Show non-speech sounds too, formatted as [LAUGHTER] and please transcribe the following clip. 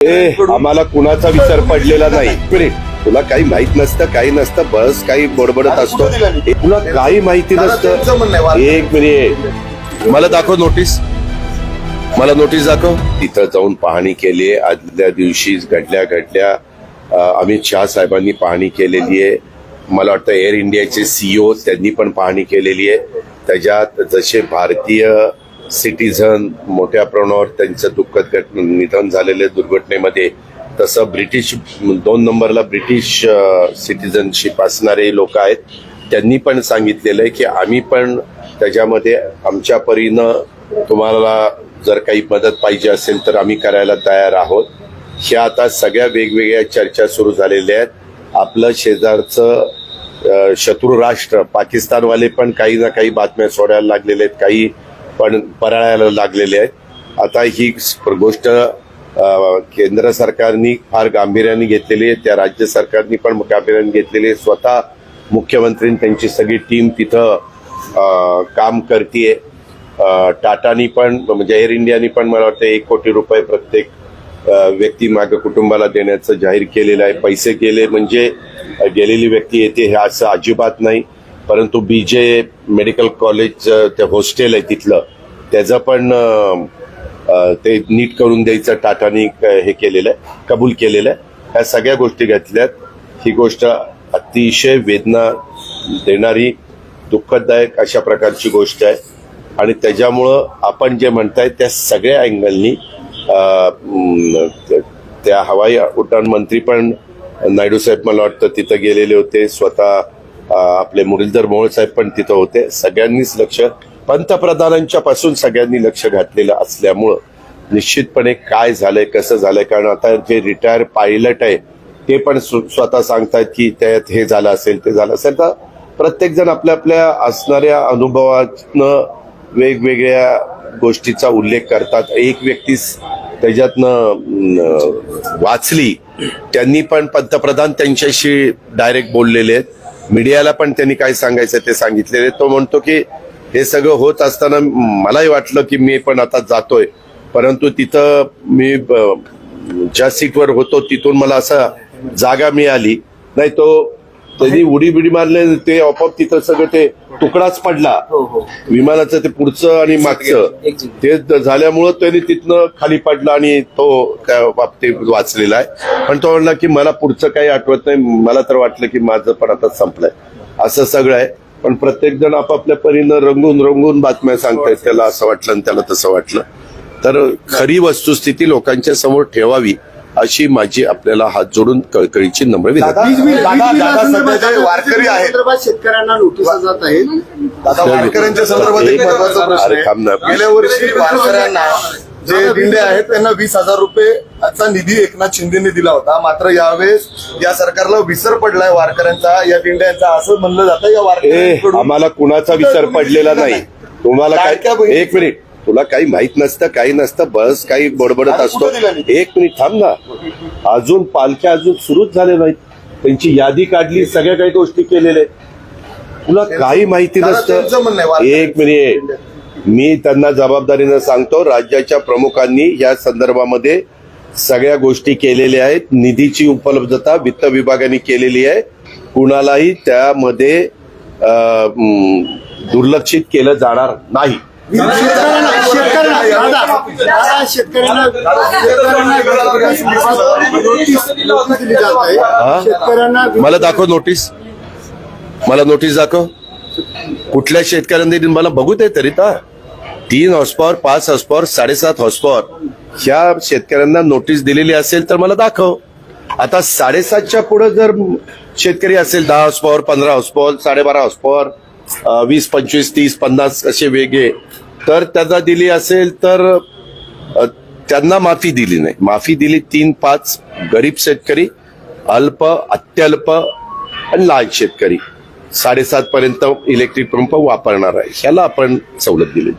ए आम्हाला कुणाचा विचार पडलेला नाही. मिनिट. तुला काही माहीत नसतं काही नसतं बस काही बडबडत असतो. तुला काही माहिती नसतं. एक मिनिट. मला दाखव नोटीस. मला नोटीस दाखव. तिथं जाऊन पाहणी केली आहे. आदल्या दिवशी घडल्या घडल्या अमित शहा साहेबांनी पाहणी केलेली आहे. मला वाटतं एअर इंडियाचे सीईओ त्यांनी पण पाहणी केलेली आहे. त्याच्यात जसे भारतीय सिटीझन मोठ्या प्रमाणावर त्यांचं दुःखद घट निधन झालेले दुर्घटनेमध्ये. तसं ब्रिटिश दोन नंबरला ब्रिटिश सिटीजनशिप असणारे लोक आहेत. त्यांनी पण सांगितलेलं आहे की आम्ही पण त्याच्यामध्ये आमच्या परीनं तुम्हाला जर काही मदत पाहिजे असेल तर आम्ही करायला तयार आहोत. ह्या आता सगळ्या वेगवेगळ्या चर्चा सुरू झालेल्या आहेत. आपलं शेजारचं शत्रू राष्ट्र पाकिस्तानवाले पण काही ना काही बातम्या सोडायला लागलेल्या आहेत. काही पण पराळायला लागलेले आहेत. आता ही गोष्ट केंद्र सरकारनी फार गांभीर्याने घेतलेली आहे. त्या राज्य सरकारनी पण गांभीर्याने घेतलेली आहे. स्वतः मुख्यमंत्री त्यांची सगळी टीम तिथं काम करते टाटानी पण म्हणजे एअर इंडियानी पण मला वाटतं एक कोटी रुपये प्रत्येक व्यक्ती मागे कुटुंबाला देण्याचं जाहीर केलेलं आहे. पैसे गेले म्हणजे गेलेली व्यक्ती येते हे असं अजिबात नाही. परंतु बी जे मेडिकल कॉलेज ते हॉस्टेल आहे तिथलं. त्याचं पण ते नीट करून द्यायचं टाटानी क- हे केलेलं आहे कबूल केलेलं आहे. ह्या सगळ्या गोष्टी घेतल्यात. ही गोष्ट अतिशय वेदना देणारी दुःखदायक अशा प्रकारची गोष्ट आहे. आणि त्याच्यामुळं आपण जे म्हणताय त्या सगळ्या अँगलनी त्या हवाई उड्डाण मंत्री पण नायडू साहेब मला वाटतं तिथं गेलेले होते. स्वतः आपले मुरलीधर मोहोळ साहेब पण तिथं होते. सगळ्यांनीच लक्ष पंतप्रधानांच्या पासून सगळ्यांनी लक्ष घातलेलं असल्यामुळं निश्चितपणे काय झालंय कसं झालंय कारण आता जे रिटायर पायलट आहे ते पण स्वतः सांगतात की त्यात हे झालं असेल ते झालं असेल. तर प्रत्येक जण आपल्या आपल्या असणाऱ्या अनुभवातनं वेगवेगळ्या गोष्टीचा उल्लेख करतात. एक व्यक्ती त्याच्यातनं वाचली. त्यांनी पण पंतप्रधान त्यांच्याशी डायरेक्ट बोललेले आहेत. मीडियाला पण त्यांनी काय सांगायचं ते सांगितलेले. तो म्हणतो की हे सगळं होत असताना मलाही वाटलं की मी पण आता जातोय. परंतु तिथं मी ब- ज्या सीटवर होतो तिथून मला असा जागा मिळाली. नाही तो त्यांनी उडी बिडी मारले ते आपोआप तिथं सगळं ते तुकडाच पडला. विमानाचं ते पुढचं आणि मागचं. ते झाल्यामुळं त्यांनी तिथनं खाली पडला आणि तो त्या बाबतीत वाचलेला आहे. पण तो म्हणला की मला पुढचं काही आठवत नाही मला तर वाटलं की माझं पण आता संपलंय. असं सगळं आहे. पण प्रत्येक जण आपापल्या परीनं रंगून रंगून बातम्या सांगतायत त्याला असं वाटलं आणि त्याला तसं वाटलं. तर खरी वस्तुस्थिती लोकांच्या समोर ठेवावी. अशी माझी आपल्याला हात जोडून कळकळीची नम्र वारकरी आहेत. शेतकऱ्यांना नोटीस जात आहेत. दादा वारकऱ्यांच्या संदर्भात एक महत्त्वाचा प्रश्न अरे थांब ना. आहे गेल्या वर्षी [LAUGHS] वारकऱ्यांना जे दिंडे आहेत त्यांना वीस हजार रुपयेचा निधी एकनाथ शिंदेने दिला होता. मात्र यावेळेस या सरकारला विसर पडलाय वारकऱ्यांचा या दिंड्यांचा. असं म्हणलं जातं या वारकऱ्यांकडून. आम्हाला कुणाचा विचार पडलेला नाही. तुम्हाला काय एक मिनिट. तुला काही माहीत नसतं काही नसतं बस काही बडबडत असतो? एक मिनिट थांब ना. अजून पालख्या अजून सुरूच झाले नाहीत. त्यांची यादी काढली सगळ्या काही गोष्टी केलेल्या तुला काही माहिती नसतं. एक मिनिट. मी त्यांना जबाबदारीनं सांगतो राज्याच्या प्रमुखांनी या संदर्भामध्ये सगळ्या गोष्टी केलेल्या आहेत. निधीची उपलब्धता वित्त विभागाने केलेली आहे. कुणालाही त्यामध्ये दुर्लक्षित केलं जाणार नाही. शेतकऱ्यांना शेतकऱ्यांना दादा. दादा शेतकऱ्यांना शेतकऱ्यांना नोटीस नोटीस दिली जात आहे. हा? शेतकऱ्यांना मला दाखव नोटीस. मला नोटीस दाखव. कुठल्या शेतकऱ्यांनी दिली? मला बघू दे तरी तर तीन हॉर्सपॉवर पाच हॉर्सपॉवर साडेसात हॉर्सपॉवर ह्या शेतकऱ्यांना नोटीस दिलेली असेल तर मला दाखव. आता साडेसातच्या पुढे जर शेतकरी असेल दहा हॉर्सपॉवर पंधरा हॉर्सपॉवर साडेबारा हॉर्सपॉवर अं, वीस पंचवीस तीस पन्नास असे वेगळे तर त्याचा दिली असेल तर त्यांना माफी दिली नाही. माफी दिली तीन पाच गरीब शेतकरी अल्प अत्यल्प आणि लहान शेतकरी. साडेसात पर्यंत इलेक्ट्रिक पंप वापरणार आहे. ह्याला आपण सवलत दिली.